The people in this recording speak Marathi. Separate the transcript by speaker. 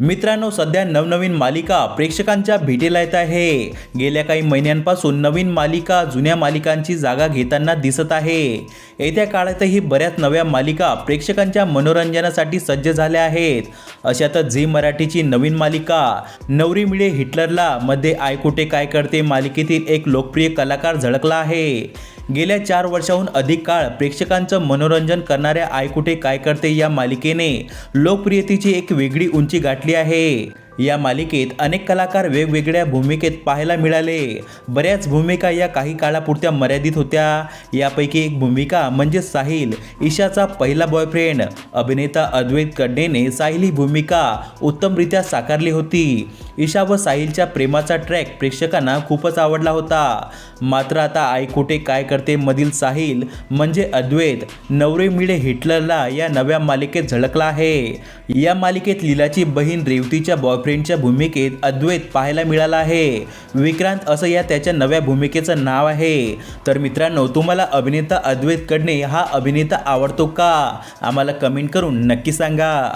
Speaker 1: मित्रांनो सध्या नवनवीन मालिका प्रेक्षकांच्या भेटीला येत आहे. गेल्या काही महिन्यांपासून नवीन मालिका जुन्या मालिकांची जागा घेताना दिसत आहे. येत्या काळातही बऱ्याच नव्या मालिका प्रेक्षकांच्या मनोरंजनासाठी सज्ज झाल्या आहेत. अशातच झी मराठीची नवीन मालिका नवरी मिळे हिटलरला मध्ये आय कुठे काय करते मालिकेतील एक लोकप्रिय कलाकार झळकला आहे. गेल्या चार वर्षाहून अधिक काळ प्रेक्षकांचं मनोरंजन करणाऱ्या आय कुठे काय करते या मालिकेने लोकप्रियतेची एक वेगळी उंची गाठली आहे. या मालिकेत अनेक कलाकार वेगवेगळ्या भूमिकेत पाहायला मिळाले. बऱ्याच भूमिका या काही काळापुरत्या मर्यादित होत्या. यापैकी एक भूमिका म्हणजे साहिल ईशाचा पहिला बॉयफ्रेंड अभिनेता अद्वैत कडनेने साहिल ही भूमिका उत्तमरित्या साकारली होती. ईशा व साहिलच्या प्रेमाचा ट्रॅक प्रेक्षकांना खूपच आवडला होता. मात्र आता आई कुठे काय करते मधील साहिल म्हणजे अद्वैत. नवरे मिळे हिटलरला या नव्या मालिकेत झळकला आहे. या मालिकेत लीलाची बहीण रेवतीच्या बॉयफ्रेंडच्या भूमिकेत अद्वैत पाहायला मिळाला आहे. विक्रांत असं या त्याच्या नव्या भूमिकेचं नाव आहे. तर मित्रांनो तुम्हाला अभिनेता अद्वैत कडणे हा अभिनेता आवडतो का? आम्हाला कमेंट करून नक्की सांगा.